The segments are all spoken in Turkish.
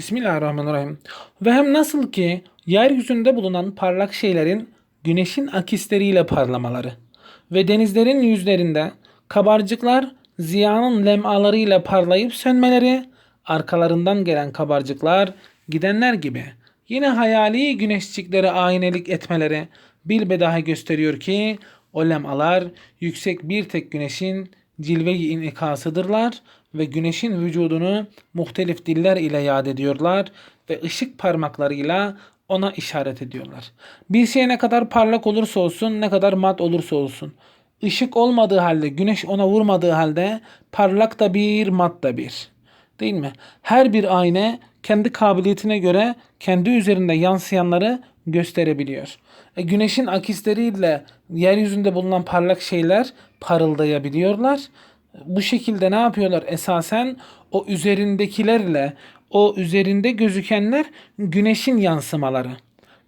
Bismillahirrahmanirrahim. Ve hem nasıl ki yeryüzünde bulunan parlak şeylerin güneşin akisleriyle parlamaları ve denizlerin yüzlerinde kabarcıklar ziyanın lemalarıyla parlayıp sönmeleri, arkalarından gelen kabarcıklar gidenler gibi yine hayali güneşçiklere aynelik etmeleri bilbedahe gösteriyor ki o lemalar yüksek bir tek güneşin cilve-i inikasıdırlar ve güneşin vücudunu muhtelif diller ile yad ediyorlar ve ışık parmaklarıyla ona işaret ediyorlar. Bir şey ne kadar parlak olursa olsun, ne kadar mat olursa olsun, ışık olmadığı halde, güneş ona vurmadığı halde parlak da bir, mat da bir. Değil mi? Her bir ayna kendi kabiliyetine göre kendi üzerinde yansıyanları gösterebiliyor. E, güneşin akisleriyle yeryüzünde bulunan parlak şeyler parıldayabiliyorlar. Bu şekilde ne yapıyorlar? Esasen o üzerindekilerle o üzerinde gözükenler güneşin yansımaları.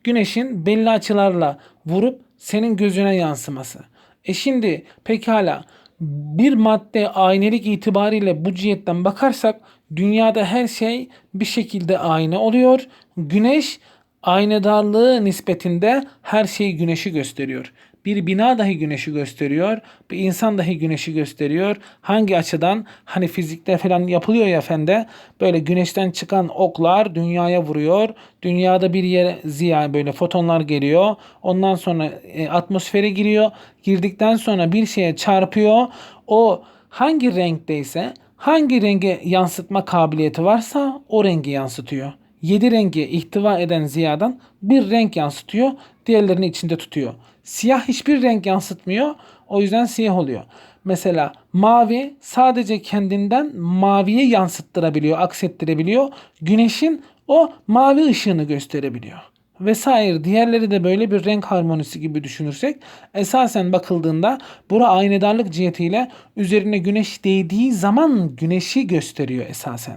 Güneşin belli açılarla vurup senin gözüne yansıması. E şimdi pekala bir madde aynelik itibariyle bu cihetten bakarsak dünyada her şey bir şekilde ayna oluyor. Güneş aynadarlığı nispetinde her şey güneşi gösteriyor. Bir bina dahi güneşi gösteriyor. Bir insan dahi güneşi gösteriyor. Hangi açıdan? Hani fizikte falan yapılıyor ya efendi. Böyle güneşten çıkan oklar dünyaya vuruyor. Dünyada bir yere ziya böyle fotonlar geliyor. Ondan sonra e, atmosfere giriyor. Girdikten sonra bir şeye çarpıyor. O hangi renkteyse hangi renge yansıtma kabiliyeti varsa o rengi yansıtıyor. 7 rengi ihtiva eden ziyadan bir renk yansıtıyor. Diğerlerini içinde tutuyor. Siyah hiçbir renk yansıtmıyor. O yüzden siyah oluyor. Mesela mavi sadece kendinden maviye yansıttırabiliyor, aksettirebiliyor. Güneşin o mavi ışığını gösterebiliyor. Vesaire diğerleri de böyle bir renk harmonisi gibi düşünürsek esasen bakıldığında bura aynedarlık cihetiyle üzerine güneş değdiği zaman güneşi gösteriyor esasen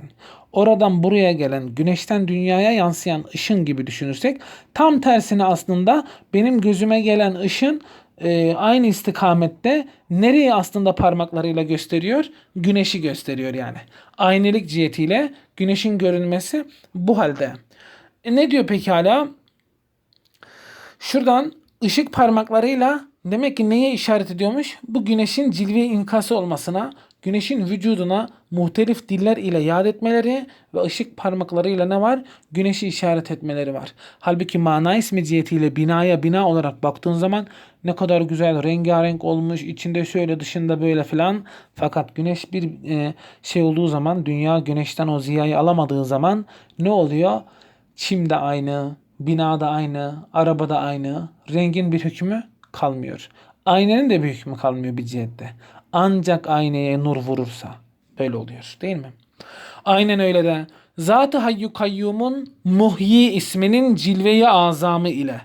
oradan buraya gelen güneşten dünyaya yansıyan ışın gibi düşünürsek tam tersine aslında benim gözüme gelen ışın e, aynı istikamette nereye aslında parmaklarıyla gösteriyor? Güneşi gösteriyor yani. Aynelik cihetiyle güneşin görünmesi bu halde. E, ne diyor pekala? Şuradan ışık parmaklarıyla demek ki neye işaret ediyormuş? Bu güneşin cilve inkası olmasına, güneşin vücuduna muhtelif diller ile yad etmeleri ve ışık parmaklarıyla ne var? Güneşi işaret etmeleri var. Halbuki mana ismi cihetiyle binaya bina olarak baktığın zaman ne kadar güzel rengarenk olmuş. içinde şöyle dışında böyle filan. Fakat güneş bir e, şey olduğu zaman dünya güneşten o ziyayı alamadığı zaman ne oluyor? Çim de aynı, bina da aynı, araba da aynı. Rengin bir hükmü kalmıyor. Aynanın da bir hükmü kalmıyor bir cihette. Ancak aynaya nur vurursa böyle oluyor değil mi? Aynen öyle de Zat-ı Hayyu Kayyum'un Muhyi isminin cilveyi azamı ile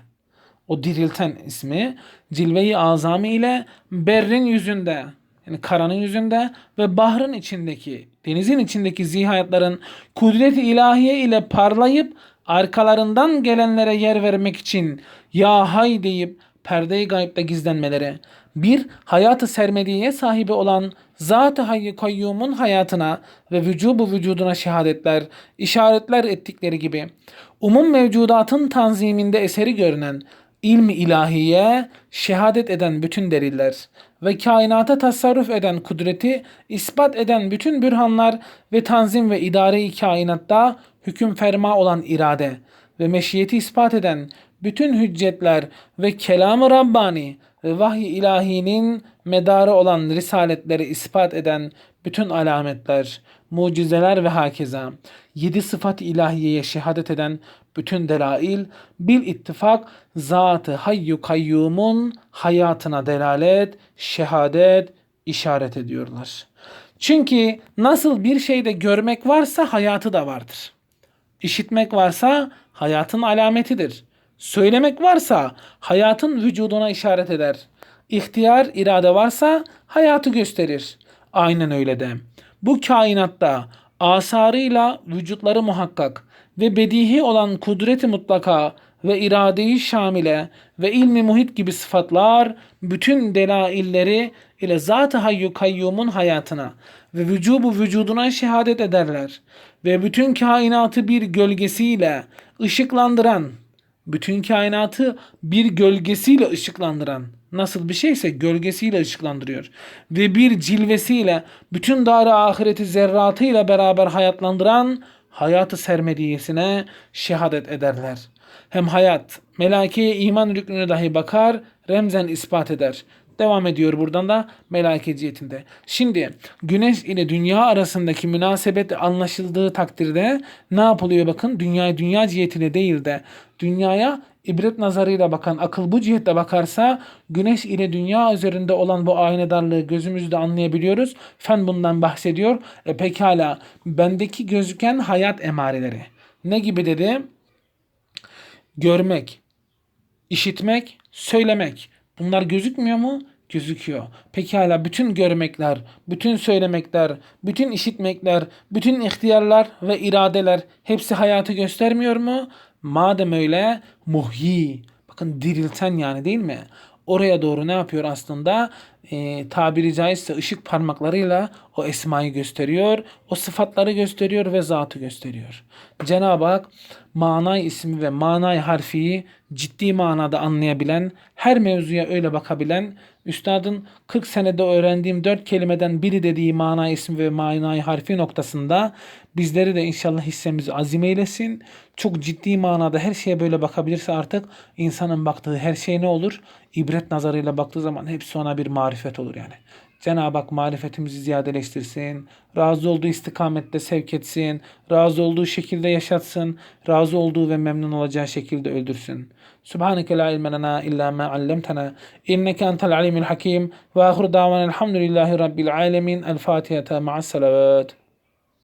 o dirilten ismi cilveyi azamı ile berrin yüzünde yani karanın yüzünde ve bahrın içindeki denizin içindeki zihayatların kudreti ilahiye ile parlayıp arkalarından gelenlere yer vermek için ya hay deyip perde-i gayipte gizlenmeleri, bir hayatı sermediye sahibi olan Zat-ı Hayy Kayyum'un hayatına ve vücubu vücuduna şehadetler, işaretler ettikleri gibi umum mevcudatın tanziminde eseri görünen ilmi ilahiye şehadet eden bütün deliller ve kainata tasarruf eden kudreti ispat eden bütün bürhanlar ve tanzim ve idare-i kainatta hüküm ferma olan irade ve meşiyeti ispat eden bütün hüccetler ve kelam-ı Rabbani ve vahiy ilahinin medarı olan risaletleri ispat eden bütün alametler, mucizeler ve hakeza, yedi sıfat ilahiyeye şehadet eden bütün delail, bil ittifak zatı hayyu kayyumun hayatına delalet, şehadet, işaret ediyorlar. Çünkü nasıl bir şeyde görmek varsa hayatı da vardır. İşitmek varsa hayatın alametidir. Söylemek varsa hayatın vücuduna işaret eder. İhtiyar, irade varsa hayatı gösterir. Aynen öyle de. Bu kainatta asarıyla vücutları muhakkak ve bedihi olan kudreti mutlaka ve iradeyi şamile ve ilmi muhit gibi sıfatlar bütün delailleri ile zat-ı hayyu kayyumun hayatına ve vücubu vücuduna şehadet ederler ve bütün kainatı bir gölgesiyle ışıklandıran bütün kainatı bir gölgesiyle ışıklandıran nasıl bir şeyse gölgesiyle ışıklandırıyor ve bir cilvesiyle bütün dar ahireti zerratıyla beraber hayatlandıran hayatı sermediyesine şehadet ederler. Hem hayat melakeye iman rüknüne dahi bakar, remzen ispat eder. Devam ediyor buradan da melake cihetinde. Şimdi güneş ile dünya arasındaki münasebet anlaşıldığı takdirde ne yapılıyor bakın? Dünyayı dünya cihetine değil de dünyaya ibret nazarıyla bakan akıl bu cihette bakarsa güneş ile dünya üzerinde olan bu aynedarlığı gözümüzde anlayabiliyoruz. Fen bundan bahsediyor. E pekala bendeki gözüken hayat emareleri. Ne gibi dedi? Görmek, işitmek, söylemek. Bunlar gözükmüyor mu? Gözüküyor. Pekala bütün görmekler, bütün söylemekler, bütün işitmekler, bütün ihtiyarlar ve iradeler hepsi hayatı göstermiyor mu? Madem öyle muhyi. Bakın dirilten yani değil mi? Oraya doğru ne yapıyor aslında? Ee, tabiri caizse ışık parmaklarıyla o esmayı gösteriyor, o sıfatları gösteriyor ve zatı gösteriyor. Cenab-ı Hak manay ismi ve manay harfiyi ciddi manada anlayabilen, her mevzuya öyle bakabilen, üstadın 40 senede öğrendiğim dört kelimeden biri dediği mana ismi ve manay harfi noktasında bizleri de inşallah hissemizi azim eylesin. Çok ciddi manada her şeye böyle bakabilirse artık insanın baktığı her şey ne olur? İbret nazarıyla baktığı zaman hepsi ona bir marifet olur yani. Cenab-ı Hak marifetimizi ziyadeleştirsin. Razı olduğu istikamette sevk etsin. Razı olduğu şekilde yaşatsın. Razı olduğu ve memnun olacağı şekilde öldürsün. Subhaneke la ilme lena illa ma allamtana. İnneke entel alimul hakim. Ve ahir davana elhamdülillahi rabbil alemin. El Fatiha ma'as salavat.